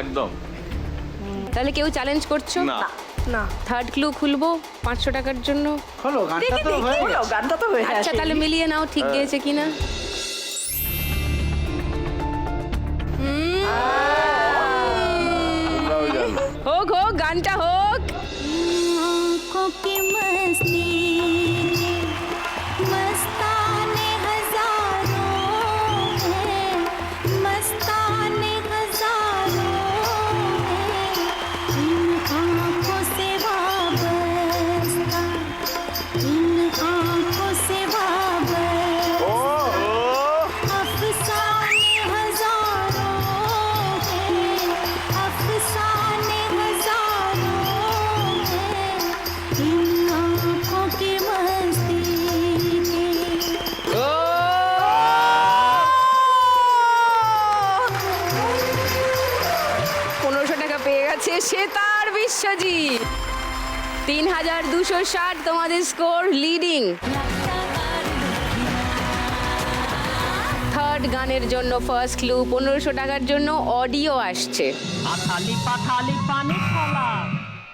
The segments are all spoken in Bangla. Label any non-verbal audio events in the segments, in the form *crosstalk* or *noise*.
একদম। তাহলে কেউ চ্যালেঞ্জ করছ? না। না। থার্ড ক্লু খুলবো পাঁচশো টাকার জন্য? হলো গানটা তো হয়ে গেছে। গানটা তো হয়ে আচ্ছা তাহলে মিলিয়ে নাও ঠিক গিয়েছে কিনা। পনেরোশো টাকা পেয়ে গেছে সে তার বিশ্বজিৎ। তিন হাজার দুশো ষাট তোমাদের স্কোর লিডিং। থার্ড গানের জন্য ফার্স্ট ক্লু পনেরোশো টাকার জন্য অডিও আসছে। আথালি পাথালি পানি ফলা।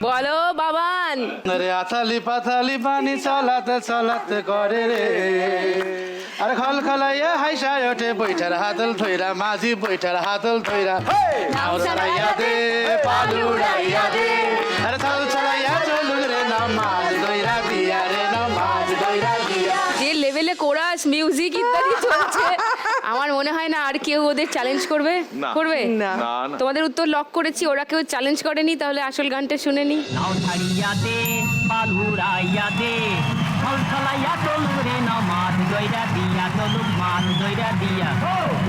বলো বাবান। রে আথালি পাথালি পানি চলাতে চলাতে করে রে। আর খল খলাইয়া হাইসায় ওঠে বৈঠার হাতল থইরা মাঝি বৈঠার হাতল থইরা নাও চলাইয়া দে পালুড়াইয়া দে। কোরাস মিউজিক ইত্যাদি চলছে। আমার মনে হয় না আর কেউ ওদের চ্যালেঞ্জ করবে? না। করবে? না। না না। তোমাদের উত্তর লক করেছি ওরা কেউ চ্যালেঞ্জ করেনি তাহলে আসল গানটা শুনে নি নাও ছাড়িয়া দে পালুরাইয়া দে ফল ফলাইয়া রে না মাছ দইরা দিয়া চলুক মাছ দইরা দিয়া।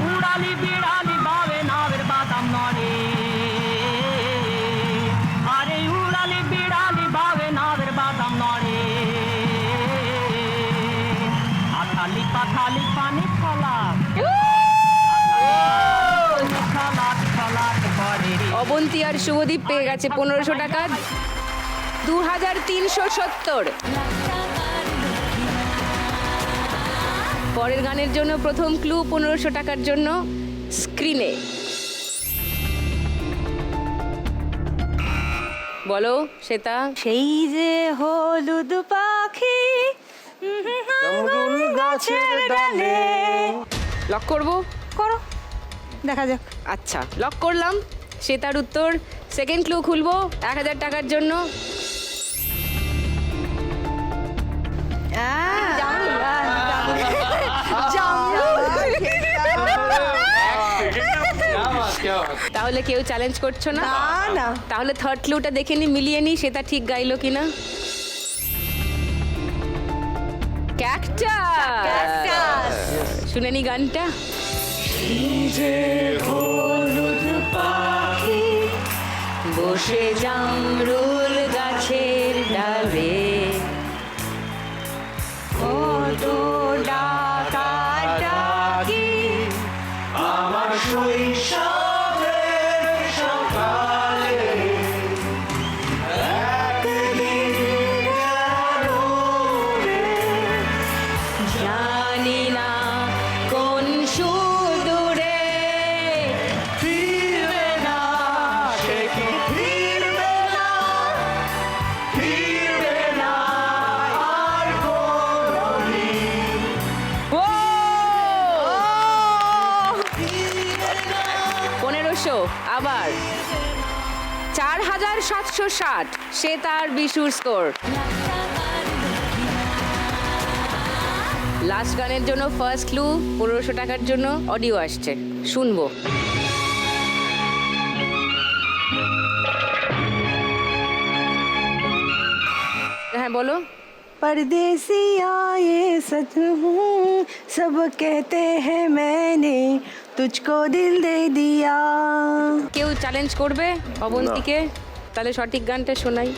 উড়ালি বিড়ালি অবন্তী আর শুভদীপ পেয়ে গেছে পনেরোশো টাকা। দু হাজার তিনশো সত্তর। পরের গানের জন্য প্রথম ক্লু পনেরোশো টাকার জন্য স্ক্রিনে। বলো শ্বেতা। সেই যে হলুদ পাখি গাছের ডালে। লক করব? করো দেখা যাক। আচ্ছা লক করলাম। শ্বেতার উত্তর সেকেন্ড ক্লু খুলবো এক হাজার টাকার জন্য। তাহলে কেউ চ্যালেঞ্জ করছ না? না না। তাহলে থার্ড ক্লুটা দেখে নি মিলিয়ে নি সেটা ঠিক গাইলো কিনা? ক্যাকটাস শুনে নি গানটা। বসে জামরুল গাছের ডালে। হাজার সাতশো ষাট সে তার বিশুর স্কোর লাস্ট গানের জন্য ফার্স্ট ক্লু পনেরোশো টাকার জন্য অডিও আসছে শুনবো হ্যাঁ বলো परदेसी आए सच हूँ सब कहते हैं मैंने तुझको दिल दे दिया কেউ চ্যালেঞ্জ করবে অবন্তীকে তাহলে সঠিক গানটা শোনাই।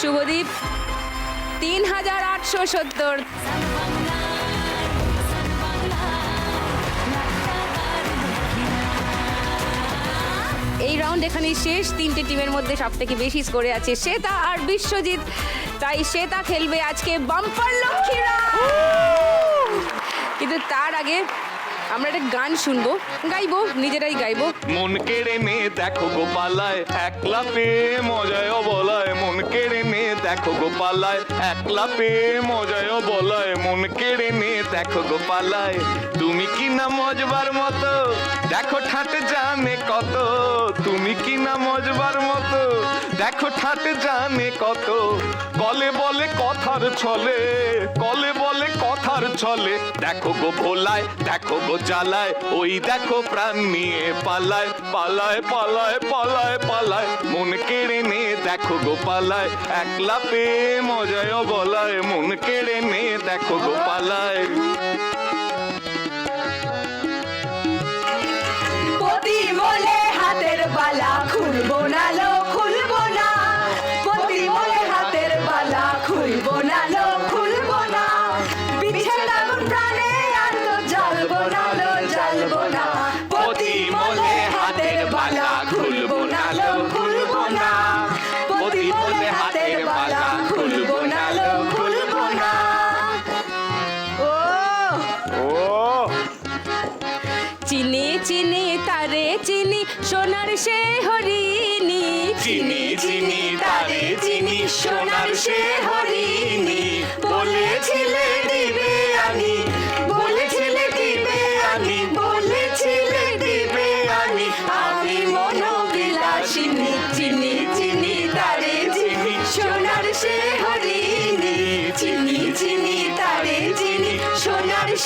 শুভদীপ, তিন হাজার আটশো সত্তর। এই রাউন্ড এখানেই শেষ। তিনটে টিমের মধ্যে সব থেকে বেশি স্কোরে আছে শ্বেতা আর বিশ্বজিৎ। তাই শ্বেতা খেলবে আজকে বাম্পার লক্ষ্মীরা কিন্তু তার আগে আমরা একটা গান শুনব। গাইবো, নিজেরাই গাইবো। মন কেড়ে নে দেখো গোপালায়, একলা পেয়ে মজায় নে দেখো গোপালায়, একলা পেয়ে মজায় বলায়, মন কেড়ে নে দেখো গোপালায়। তুমি কি না মজবার মতো, দেখো ঠাটে জানে কত। তুমি কি না মজবার মতো, দেখো ঠাটে জানে কত। কলে বলে কথার ছলে, কলে বলে কথার ছলে, দেখো গো ভোলায়, দেখো গো জ্বালায়, ওই দেখো প্রাণ নিয়ে পালায় পালায় পালায় পালায় পালায়, মন কেড়ে নে দেখো গোপালায়, একলা পেয়ে মজায় বলায় মন কেড়ে নে দেখো গোপালায়। বলে হাতের বালা খুলবো না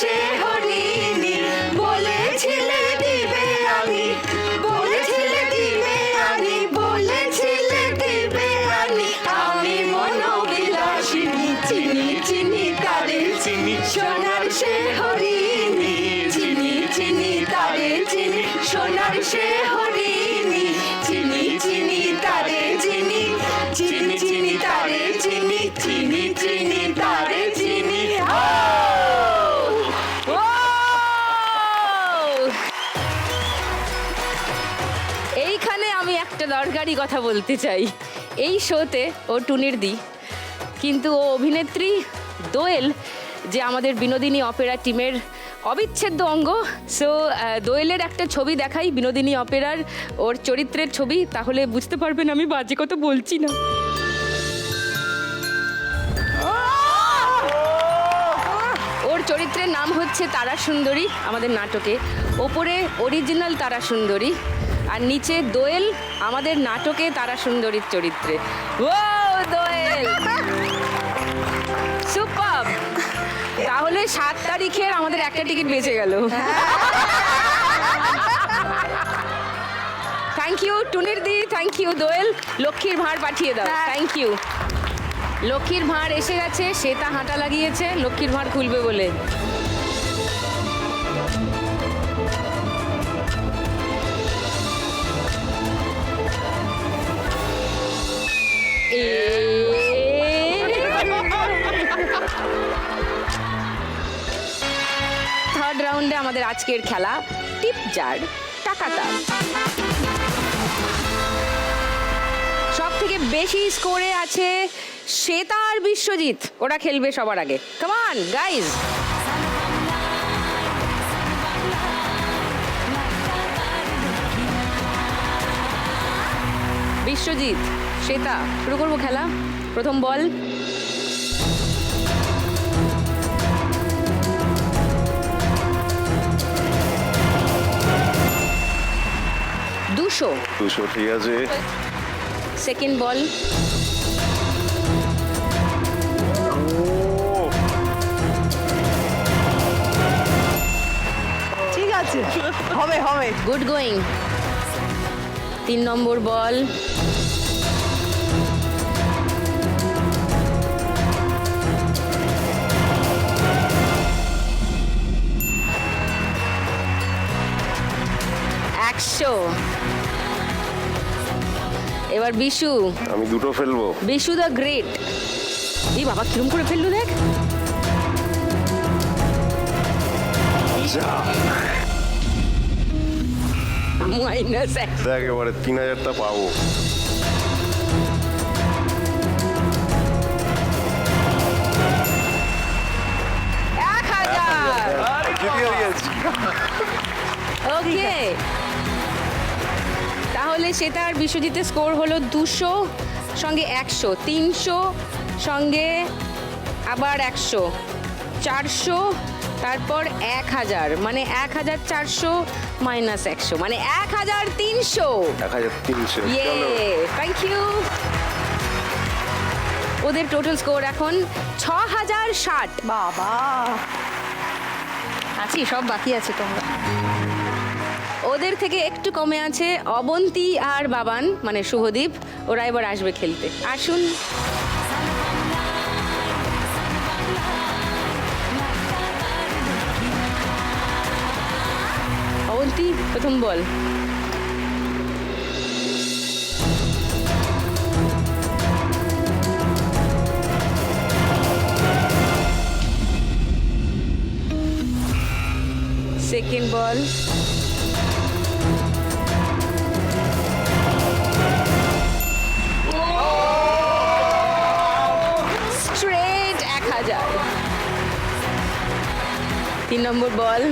সে হরিণী একটা কথা বলতে চাই। এই শোতে ও টুনির দি। কিন্তু ও অভিনেত্রী দোয়েল, যে আমাদের বিনোদিনী অপেরা টিমের অবিচ্ছেদ্য অঙ্গ সো দোয়েলের একটা ছবি দেখাই বিনোদিনী অপেরার ওর চরিত্রের ছবি, তাহলে বুঝতে পারবেন আমি বাজে কথা বলছি না। ওর চরিত্রের নাম হচ্ছে তারা সুন্দরী আমাদের নাটকে। ওপরে অরিজিনাল তারা সুন্দরী আর নিচে দোয়েল আমাদের নাটকে তারা সুন্দরীর চরিত্রে। ও দোয়েল! সুপার তাহলে সাত তারিখের আমাদের একটা টিকিট বেঁচে গেল। থ্যাংক ইউ টুনির দি থ্যাংক ইউ দোয়েল। লক্ষ্মীর ভাঁড় পাঠিয়ে দাও। থ্যাংক ইউ লক্ষ্মীর ভাঁড় এসে গেছে শ্বেতা হাঁটা লাগিয়েছে লক্ষ্মীর ভাঁড় খুলবে বলে। রাউন্ডে আমাদের আজকের খেলা টিপ জার টাকাটা সব থেকে বেশি স্কোরে আছে শ্বেতা আর বিশ্বজিৎ। ওরা খেলবে সবার আগে। কমান গাইজ বিশ্বজিৎ, শ্বেতা, শুরু করব খেলা। প্রথম বল। দুশো। দুশো ঠিক আছে। Second ball. ঠিক আছে হবে হবে। গুড গোয়িং তিন নম্বর বল। একশো। এবার বিশু। আমি দুটো ফেলব। Bishu the great. এই বাবা কিরম করে ফেলল দেখ। মাইনাস এক। দেখ এবারে তিন হাজারটা পাবো। এক হাজার। ওকে। তাহলে সেটার বিশ্বজিতের স্কোর হলো দুশো সঙ্গে একশো তিনশো সঙ্গে আবার একশো চারশো তারপর এক হাজার মানে এক হাজার চারশো মাইনাস একশো মানে এক হাজার তিনশো। এক হাজার তিনশো ইয়ে থ্যাংক ইউ ওদের টোটাল স্কোর এখন ছ হাজার ষাট। বাবা। আছি সব বাকি আছে তোমরা। ওদের থেকে একটু কমে আছে অবন্তী আর বাবান মানে শুভদীপ। ওরা এবার আসবে খেলতে। আসুন। অবন্তী, প্রথম বল। সেকেন্ড বল। তিন নম্বর বল।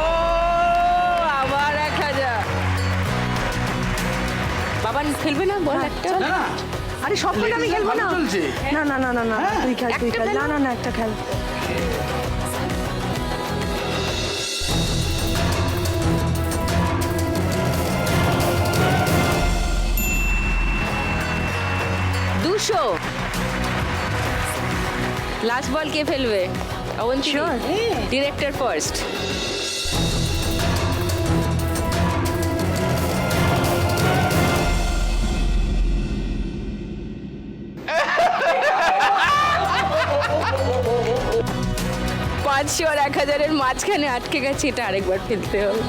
ও আবার এক হাজার। বাবান খেলবে না বল একটা? আরে সব কটা আমি খেলব না? না না না না না তুই খেল তুই খেলো। না না না একটা খেল। লাস্ট বল কে ফেলবে অবন্তী Sure. ডিরেক্টর ফার্স্ট পাঁচশো আর এক হাজারের মাঝখানে আটকে গেছে এটা আরেকবার ফেলতে হবে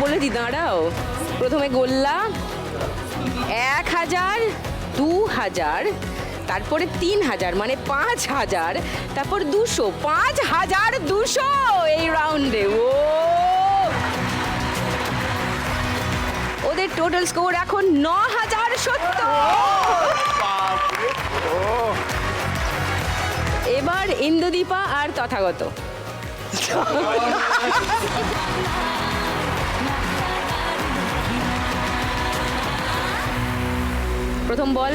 বলে দি দাঁড়াও। প্রথমে গোল্লা এক হাজার দু হাজার তারপরে তিন হাজার মানে পাঁচ হাজার তারপর দুশো পাঁচ হাজার দুশো এই রাউন্ডে ও! ওদের টোটাল স্কোর এখন ন হাজার সত্তর। এবার ইন্দ্রদীপা আর তথাগত। *laughs* *laughs* প্রথম বল।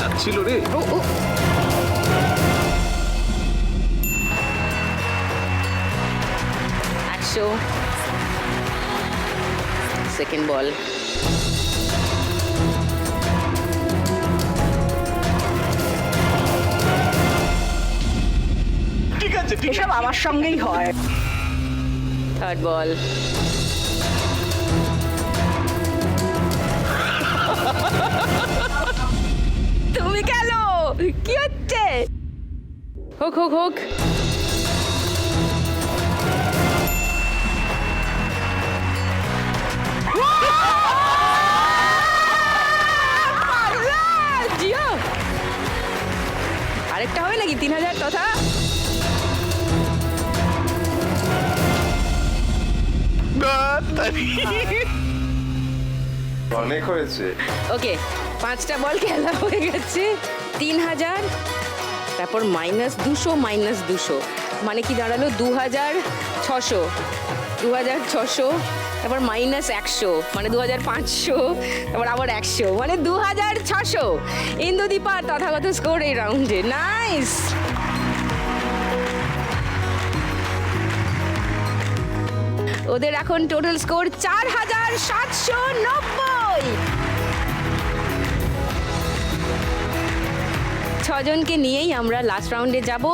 যাচ্ছিল রে। ও ও। একশো। Second ball. ঠিক আছে এসব আমার সঙ্গেই হয়। Third ball. তুমি কেন কি হচ্ছে? হোক হোক হোক। জিও। আরেকটা হবে নাকি তিন হাজার তথা অনেক হয়েছে। ওকে পাঁচটা বল খেলা হয়ে গেছে? তিন হাজার, তারপর মাইনাস দুশো মাইনাস দুশো। মানে কি দাঁড়াল? দু হাজার ছশো। দু হাজার ছশো, তারপর মাইনাস একশো। মানে দু হাজার পাঁচশো, তারপর আবার একশো। মানে দু হাজার ছশো। ইন্দুদীপা, তথাগত স্কোর এই রাউন্ডে নাইস ওদের এখন টোটাল স্কোর চার হাজার সাতশো নব্বই। ছজনকে নিয়েই আমরা লাস্ট রাউন্ডে যাব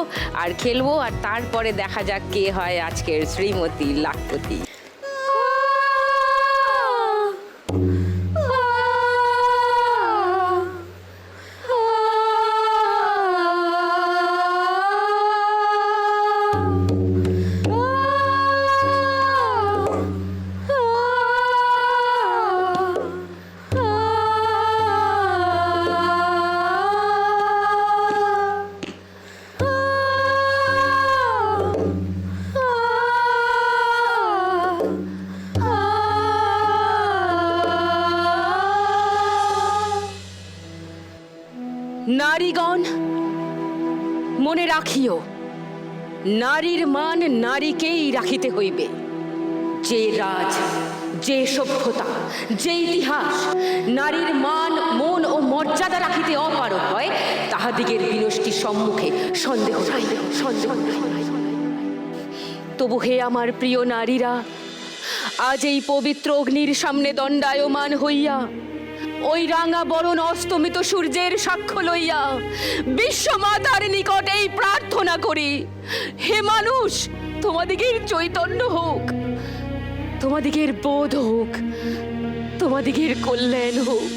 আর খেলব, আর তারপরে দেখা যাক কে হয় আজকের শ্রীমতী লাখপতি। নারীর মান নারীকেই রাখিতে হইবে। যে রাজ, যে সভ্যতা, যে ইতিহাস, নারীর মান, মন ও মর্যাদা রাখিতে অপারক হয় তাহাদিগের বিনষ্টি সম্মুখে সন্দেহ সন্দেহ তবু হে আমার প্রিয় নারীরা, আজ এই পবিত্র অগ্নির সামনে দণ্ডায়মান হইয়া ওই রাঙা বরণ অস্তমিত সূর্যের সাক্ষ্য লইয়া বিশ্বমাতার নিকট এই প্রার্থনা করি। হে মানুষ, তোমাদিগের চৈতন্য হোক, তোমাদিগের বোধ হোক, তোমাদিগের কল্যাণ হোক।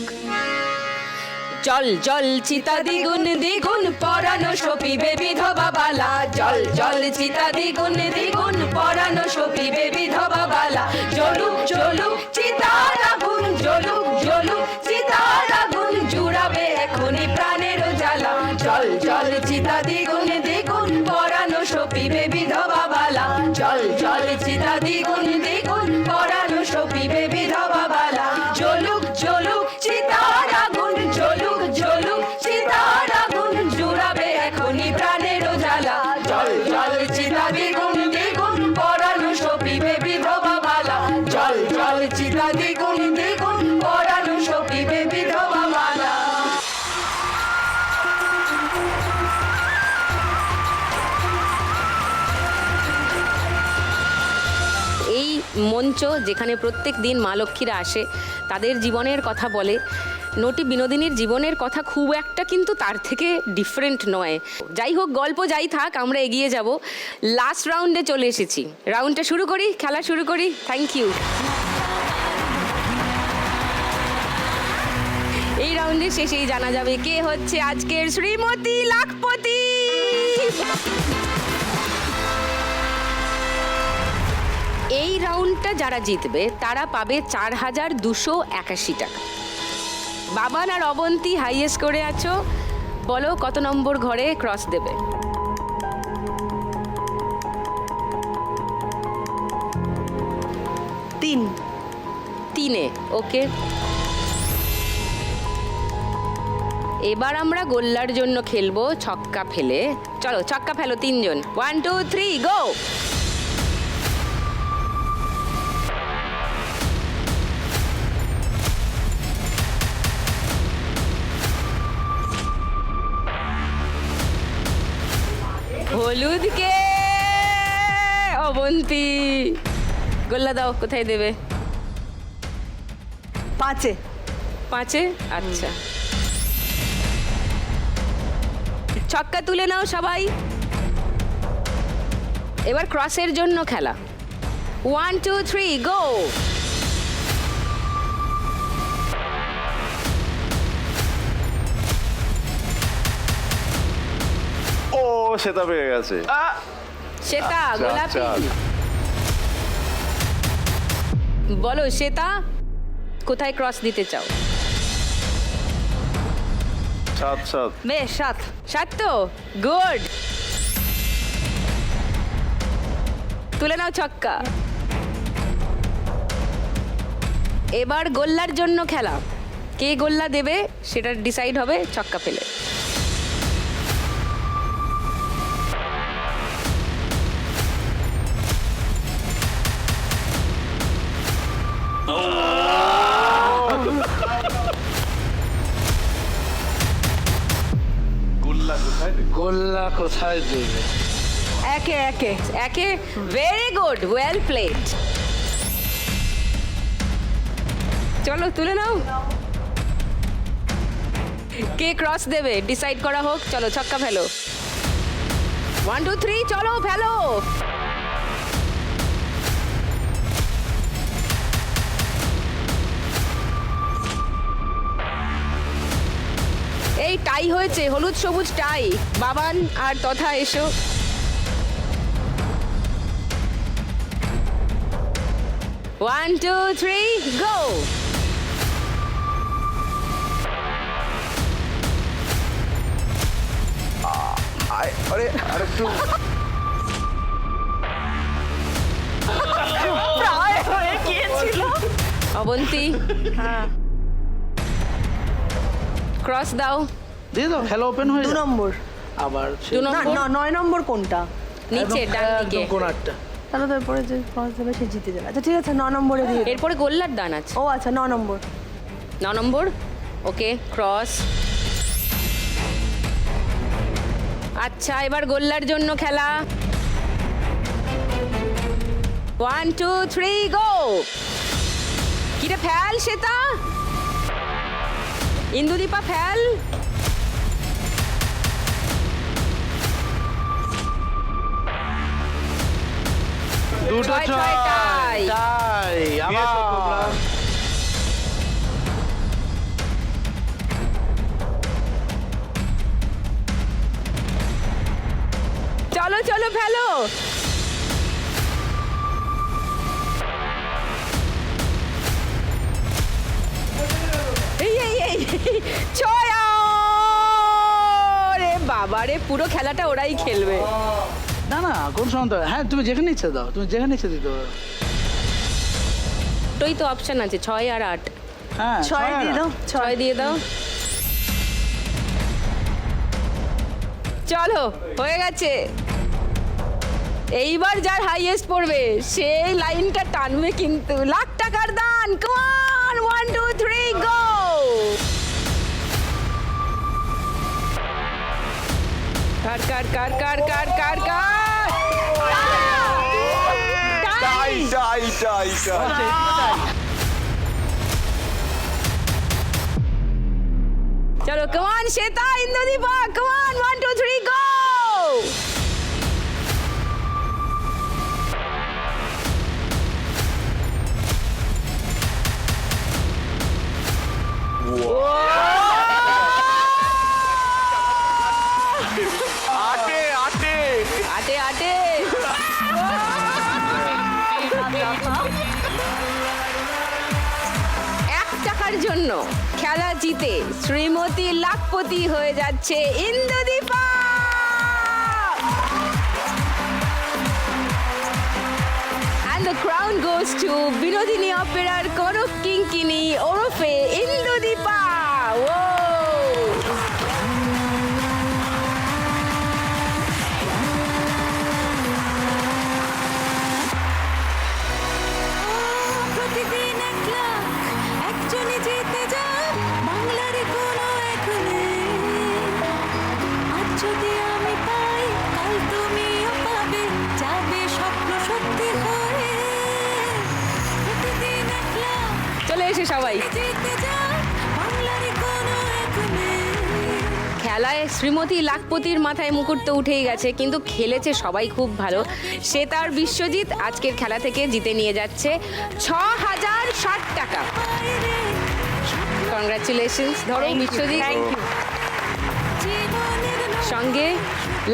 জল জল চিতা দ্বিগুণ দ্বিগুণ পরানো সপিবে বিধবা বালা। জল জল চিতা দ্বিগুণ দ্বিগুণ পরানো সপিবে বিধবা বালা। জলুক জলুক জল জল চিতা দ্বিগুণ মঞ্চ যেখানে প্রত্যেক দিন মা লক্ষ্মীরা আসে, তাদের জীবনের কথা বলে। নটি বিনোদিনীর জীবনের কথা খুব একটা কিন্তু তার থেকে ডিফারেন্ট নয়। যাই হোক, গল্প যাই থাক, আমরা এগিয়ে যাব। লাস্ট রাউন্ডে চলে এসেছি। রাউন্ডটা শুরু করি, খেলা শুরু করি। থ্যাংক ইউ এই রাউন্ডের শেষেই জানা যাবে কে হচ্ছে আজকের শ্রীমতী লাখপতি। রাউন্ডটা যারা জিতবে তারা পাবে চার হাজার দুশো একাশি টাকা। বাবান আর অবন্তী হাইয়েস্ট করে আছো বলো কত নম্বর ঘরে ক্রস দেবে? তিন। তিনে ওকে এবার আমরা গোল্লার জন্য খেলব ছক্কা ফেলে। চলো ছক্কা ফেলো তিনজন। ওয়ান টু থ্রি গো হলুদ কে? অবন্তী। গোল্লা দাও কোথায় দেবে? পাঁচে। পাঁচে? আচ্ছা। ছক্কা তুলে নাও সবাই। এবার ক্রসের জন্য খেলা। ওয়ান টু থ্রি গো সেটা পেয়ে গেছে। শ্বেতা আচ্ছা, গোলাপি। আচ্ছা। বলো শ্বেতা কোথায় ক্রস দিতে চাও? সাত সাত। বেশ সাত। সাত তো? গুড তুলে নাও ছক্কা। এবার গোল্লার জন্য খেলা। কে গোল্লা দেবে সেটা ডিসাইড হবে ছক্কা ফেলে কোথায় দেবে? একে একে একে ভেরি গুড ওয়েল প্লেড চলো, তুলে নাও। কে ক্রস দেবে? ডিসাইড করা হোক। চলো, ছক্কা ফেলো। ওয়ান টু থ্রি চলো, ফেলো। এই টাই হয়েছে হলুদ সবুজ টাই। বাবান আর তথা এসো। ওয়ান টু থ্রি গো আরে আরেকটু। প্রায় হয়ে গিয়েছিল। অবন্তী। হ্যাঁ। ক্রস দাও। দিয়ে দাও খেলা ওপেন হয়ে দু যাবে। নম্বর। আবার সে- দু না নম্বর? ন- নয় নম্বর কোনটা? নিচে একদম- ডান দিকে। একদম কোনারটা তাহলে তো এরপরে যে ফার্স্ট দেবে সে জিতে যাবে। আচ্ছা ঠিক আছে ন নম্বরে দিয়ে। এরপরে গোল্লার দান আছে। ও আচ্ছা ন নম্বর। ন নম্বর? ওকে ক্রস আচ্ছা এবার গোল্লার জন্য খেলা। ওয়ান টু থ্রি গো কিরে ফেল সেটা ইন্দুদীপা ফেল। দুটো ছয়, টাই। চলো চলো ফেলো। এই এই রে বাবা রে পুরো খেলাটা ওরাই খেলবে। না না কোন হ্যাঁ তুমি যেখানে ইচ্ছে দাও তুমি যেখানে ইচ্ছে দিতে পারো। দুটোই তো অপশন আছে ছয় আর আট। হ্যাঁ ছয় দিয়ে দাও ছয়। দিয়ে দাও। চলো হয়ে গেছে। এইবার যার হাইয়েস্ট পড়বে সেই লাইনটা টানবে কিন্তু। লাখ টাকার দান কমান কার কার কার কার কার কার কার টাই টাই টাই টাই চলো কমান শ্বেতা ইন্দ্রদীপা কমান ওয়ান টু থ্রি গো জিতে শ্রীমতী লাখপতি হয়ে যাচ্ছে ইন্দুদীপা। And the crown goes to Binodini অপেরার Korok Kinkini ওরফে ইন্দুদীপা খেলায় শ্রীমতী লাখপতির মাথায় মুকুট তো উঠেই গেছে কিন্তু খেলেছে সবাই খুব ভালো। সে তার বিশ্বজিৎ আজকের খেলা থেকে জিতে নিয়ে যাচ্ছে ছ হাজার ষাট টাকা। কংগ্রাচুলেশন ধরো বিশ্বজিৎ। সঙ্গে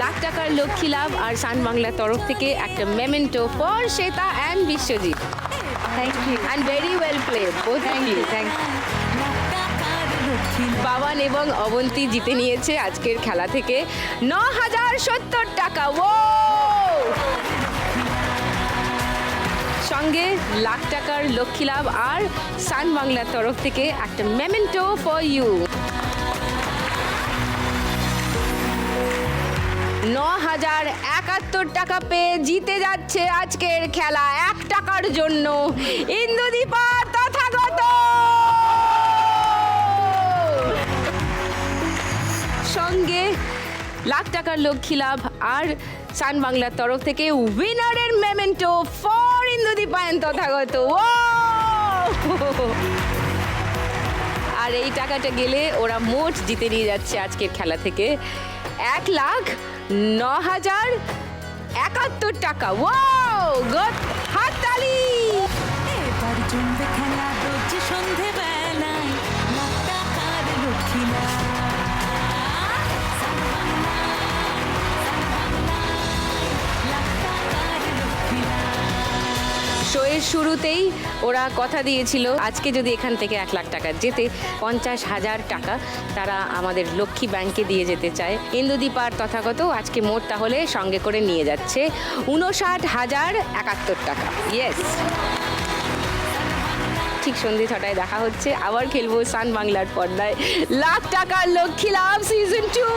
লাখ টাকার লক্ষ্মী লাভ আর সান বাংলার তরফ থেকে একটা memento for Shweta and Biswajit. Thank you and very well play both you thank টাকার লক্ষ্মী বাবান এবং অবন্তী জিতে নিয়েছে আজকের খেলা থেকে। ন হাজার সত্তর টাকা ও সঙ্গে লাখ টাকার লক্ষ্মী লাভ আর সান বাংলার তরফ থেকে একটা মেমেন্টো ফর ইউ ন হাজার একাত্তর টাকা পেয়ে জিতে যাচ্ছে আজকের খেলা এক টাকার জন্য। ইন্দুদীপা তথাগত! সঙ্গে লাখ টাকার লক্ষ্মী লাভ আর সান বাংলার তরফ থেকে উইনারের মেমেন্টো ফর ইন্দুদীপায়ন তথাগত। ও আর এই টাকাটা গেলে ওরা মোট জিতে নিয়ে যাচ্ছে আজকের খেলা থেকে এক লাখ ন হাজার একাত্তর টাকা। ও হাততালি। এবার জমবে খেলা শোয়ের শুরুতেই ওরা কথা দিয়েছিল, আজকে যদি এখান থেকে এক লাখ টাকা যেতে, পঞ্চাশ হাজার টাকা তারা আমাদের লক্ষ্মী ব্যাংকে দিয়ে যেতে চায়। ইন্দুদীপার তথাগত আজকে মোট তাহলে সঙ্গে করে নিয়ে যাচ্ছে উনষাট হাজার একাত্তর টাকা। ইয়েস ঠিক সন্ধে ছটায় দেখা হচ্ছে, আবার খেলব সান বাংলার পর্দায়। লাখ টাকার লক্ষ্মী লাভ সিজন টু